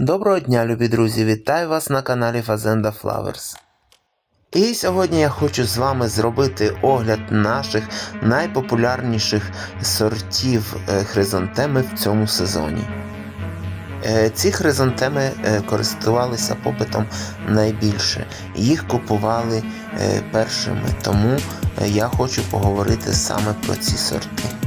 Доброго дня, любі друзі! Вітаю вас на каналі Fazenda Flowers. І сьогодні я хочу з вами зробити огляд наших найпопулярніших сортів е, хризантеми в цьому сезоні. Е, Ці хризантеми е, користувалися попитом найбільше. Їх купували першими, тому я хочу поговорити саме про ці сорти.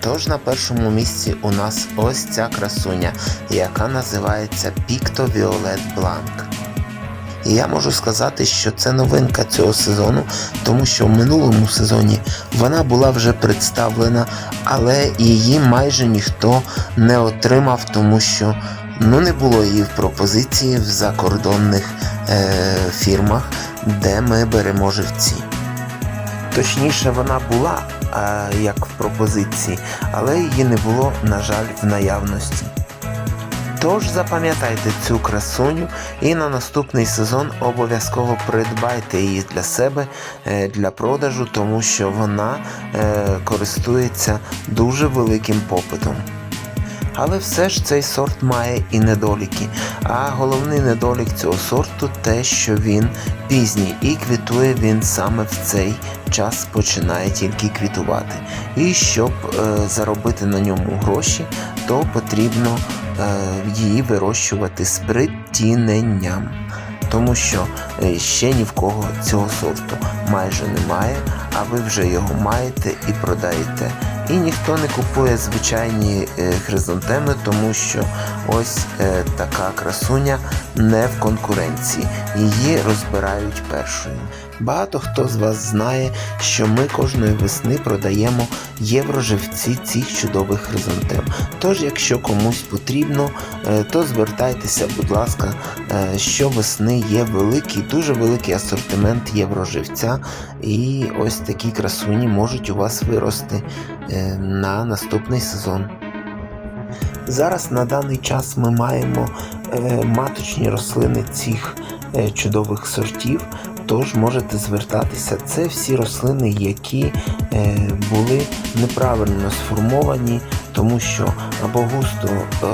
Тож на першому місці у нас ось ця красуня, яка називається Picto Violet Blanc. І я можу сказати, що це новинка цього сезону, тому що в минулому сезоні вона була вже представлена, але її майже ніхто не отримав, тому що ну, не було її в пропозиції в закордонних е, фірмах, де ми беремо живці. Точніше, вона була а, як в пропозиції, але її не було, на жаль, в наявності. Тож запам'ятайте цю красуню і на наступний сезон обов'язково придбайте її для себе е, для продажу, тому що вона е, користується дуже великим попитом. Але все ж цей сорт має і недоліки. А головний недолік цього сорту те, що він пізній і квітує він саме в цей час починає тільки квітувати. І щоб е, заробити на ньому гроші, то потрібно е, її вирощувати з притіненням. Тому що е, ще ні в кого цього сорту майже немає, а ви вже його маєте і продаєте. І ніхто не купує звичайні е, хризантеми, тому що ось е, така красуня не в конкуренції. Її розбирають першою. Багато хто з вас знає, що ми кожної весни продаємо євроживці цих чудових хризантем. Тож, якщо комусь потрібно, е, то звертайтеся, будь ласка, е, щовесни є великий, дуже великий асортимент євроживця, і ось такі красуні можуть у вас вирости на наступний сезон. Зараз на даний час ми маємо е, маточні рослини цих е, чудових сортів, тож можете звертатися. Це всі рослини, які е, були неправильно сформовані, тому що або густо е,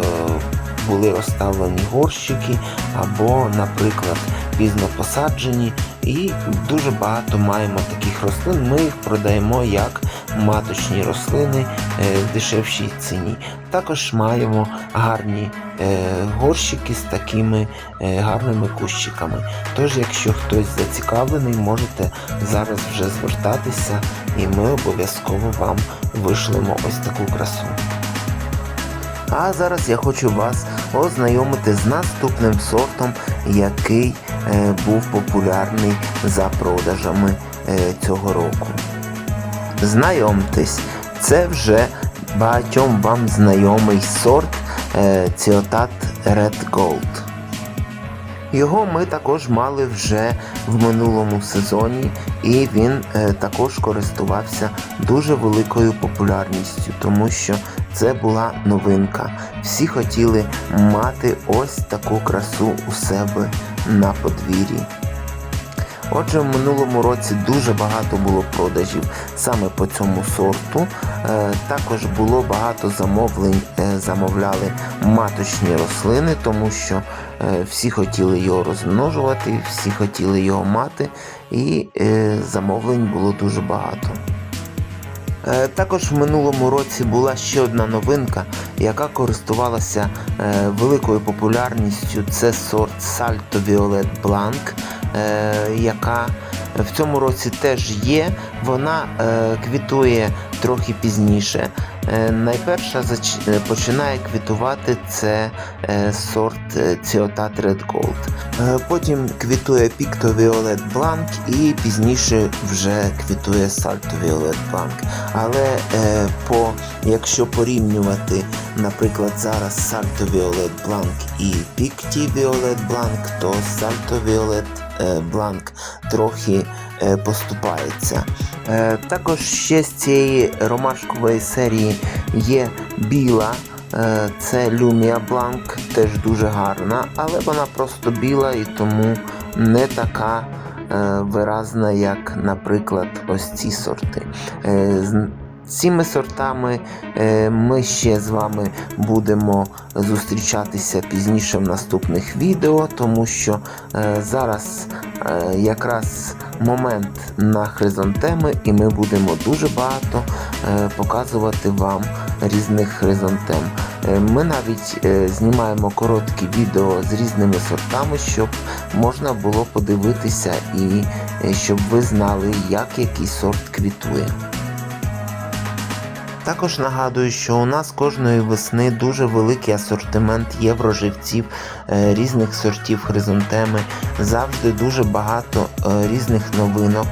були розставлені горщики, або, наприклад, пізно посаджені. І дуже багато маємо таких рослин. Ми їх продаємо як маточні рослини е, в дешевшій ціні. Також маємо гарні е, горщики з такими е, гарними кущиками. Тож, якщо хтось зацікавлений, можете зараз вже звертатися, і ми обов'язково вам вишлемо ось таку красу. А зараз я хочу вас ознайомити з наступним сортом, який був популярний за продажами е, цього року. Знайомтесь, це вже багатьом вам знайомий сорт е, Ціотат Red Gold. Його ми також мали вже в минулому сезоні, і він е, також користувався дуже великою популярністю, тому що це була новинка. Всі хотіли мати ось таку красу у себе на подвір'ї. Отже, в минулому році дуже багато було продажів саме по цьому сорту. Е, також було багато замовлень, е, замовляли маточні рослини, тому що е, всі хотіли його розмножувати, всі хотіли його мати, і замовлень було дуже багато. Також в минулому році була ще одна новинка, яка користувалася великою популярністю. Це сорт Salto Violet Blanc, яка в цьому році теж є. Вона е, квітує трохи пізніше. Е, найперша е, починає квітувати це е, сорт е, Ціотат Red Gold. Е, потім квітує Picto Violet Blanc і пізніше вже квітує Salto Violet Blanc. Але е, по, якщо порівнювати, наприклад, зараз Salto Violet Blanc і Picti Violet Blanc, то Salto Violet е, Blanc трохи е, поступається. Е, Також ще з цієї ромашкової серії є біла. Це Lumia Blanc, теж дуже гарна, але вона просто біла і тому не така виразна, як, наприклад, ось ці сорти. Цими сортами е, ми ще з вами будемо зустрічатися пізніше в наступних відео, тому що е, зараз е, якраз момент на хризантеми, і ми будемо дуже багато показувати вам різних хризантем. Ми навіть знімаємо короткі відео з різними сортами, щоб можна було подивитися і щоб ви знали, як який сорт квітує. Також нагадую, що у нас кожної весни дуже великий асортимент євроживців е, різних сортів хризантеми. Завжди дуже багато е, різних новинок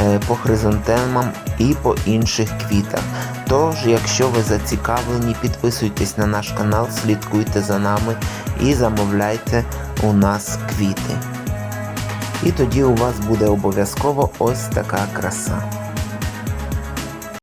е, по хризантемам і по інших квітах. Тож, якщо ви зацікавлені, підписуйтесь на наш канал, слідкуйте за нами і замовляйте у нас квіти. І тоді у вас буде обов'язково ось така краса.